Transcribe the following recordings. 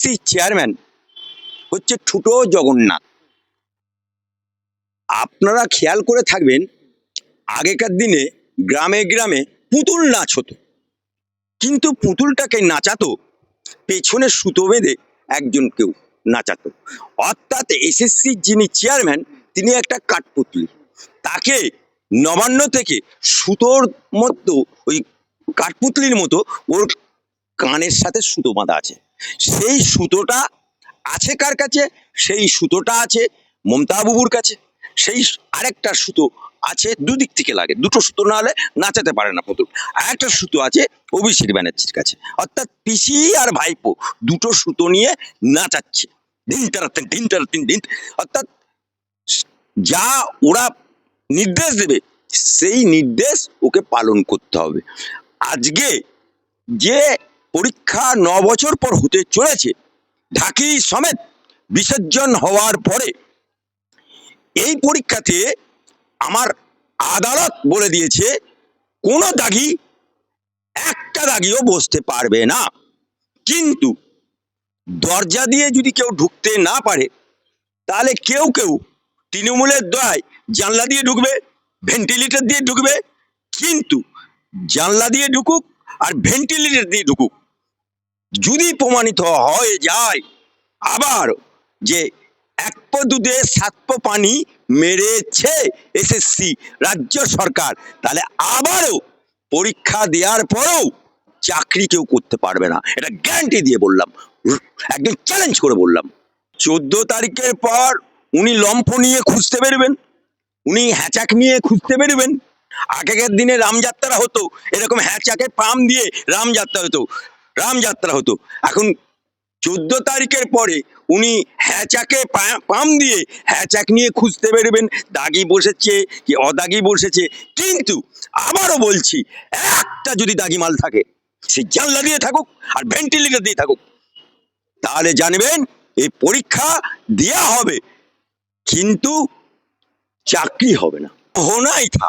সেই চেয়ারম্যান হচ্ছে ঠুটো জগন্নাথ। আপনারা খেয়াল করে থাকবেন, আগেকার দিনে গ্রামে গ্রামে পুতুল নাচ হতো। কিন্তু পুতুলটাকে নাচাতো, পেছনে সুতো বেঁধে একজন কেউ নাচাতো। অর্থাৎ এসএসসির যিনি চেয়ারম্যান, তিনি একটা কাঠপুতলি। তাকে নবান্ন থেকে সুতোর মতো ওই কাঠপুতলির মতো ওর কানের সাথে সুতো বাঁধা আছে। সেই সুতোটা আছে কার কাছে? সেই সুতোটা আছে মমতা বাবুর কাছে। সেই আরেকটা সুতো আছে দুদিক থেকে লাগে। দুটো সুতো না হলে নাচাতে পারে না পুতুল। আরেকটা সুতো আছে অভিষেক ব্যানার্জির কাছে। অর্থাৎ পিসি আর ভাইপো দুটো সুতো নিয়ে নাচাচ্ছে। দিন তারাতেন দিন তারাতেন দিন অর্থাৎ যা ওরা নির্দেশ দেবে, সেই নির্দেশ ওকে পালন করতে হবে। আজকে যে পরীক্ষা ন বছর পর হতে চলেছে। ঢাকি সমেত বিসর্জন হওয়ার পরে এই পরীক্ষাতে আমার আদালত বলে দিয়েছে, কোনো দাগি, একটা দাগিও বসতে পারবে না। কিন্তু দরজা দিয়ে যদি কেউ ঢুকতে না পারে, তাহলে কেউ কেউ তৃণমূলের দয় জানলা দিয়ে ঢুকবে, ভেন্টিলেটর দিয়ে ঢুকবে। কিন্তু জানলা দিয়ে ঢুকুক আর ভেন্টিলেটর দিয়ে ঢুকুক। যদি প্রমাণিত হয়ে যায়, আবার যে এক দুধে সাত পানি মেরেছে এসএসসি রাজ্য সরকার, তাহলে আবারও পরীক্ষা দেওয়ার পরেও চাকরি কেউ করতে পারবে না। এটা গ্যারান্টি দিয়ে বললাম, একদম চ্যালেঞ্জ করে বললাম। চোদ্দ তারিখের পর উনি লম্ফ নিয়ে খুঁজতে বেরোবেন, উনি হ্যাচাক নিয়ে খুঁজতে বেরোবেন আগেকার দিনে রামযাত্রা হতো। এরকম হ্যাচাকে পাম দিয়ে রামযাত্রা হতো। রামযাত্রা হতো। এখন চোদ্দ তারিখের পরে উনি হ্যাচাকে পাম দিয়ে হ্যাচাক নিয়ে খুঁজতে বেরোবেন। দাগি বসেছে কি অদাগি বসেছে। কিন্তু আবারও বলছি, একটা যদি দাগি মাল থাকে, সে জানলা দিয়ে থাকুক আর ভেন্টিলেটর দিয়ে থাকুক, তাহলে জানবেন এই পরীক্ষা দেয়া হবে, কিন্তু চাকরি হবে না। হোনাই থা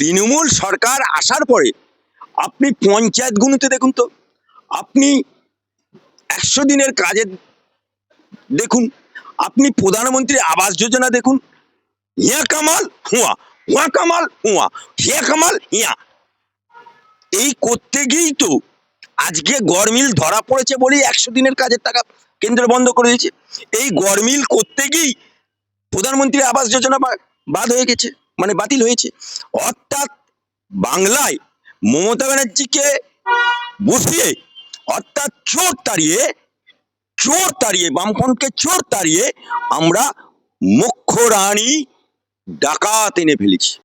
তৃণমূল সরকার আসার পরে আপনি পঞ্চায়েতগুলোতে দেখুন তো, আপনি একশো দিনের কাজে দেখুন, আপনি প্রধানমন্ত্রী আবাস যোজনা দেখুন, হিয়া কামাল হুয়া হুয়া কামাল হুয়া, হিয়া কামাল হিয়া। এই করতে গিয়েই তো আজকে গরমিল ধরা পড়েছে বলেই একশো দিনের কাজের টাকা কেন্দ্র বন্ধ করে দিয়েছে। এই গরমিল করতে গিয়েই প্রধানমন্ত্রী আবাস যোজনা বাদ হয়ে গেছে। মানে বাতিল হয়েছে। অর্থাৎ বাংলায় মমতা ব্যানার্জিকে বসিয়ে, অর্থাৎ চোর তাড়িয়ে চোর তাড়িয়ে বামপন্থকে চোর তাড়িয়ে আমরা মুখ্য রানী ডাকাত এনে ফেলেছি।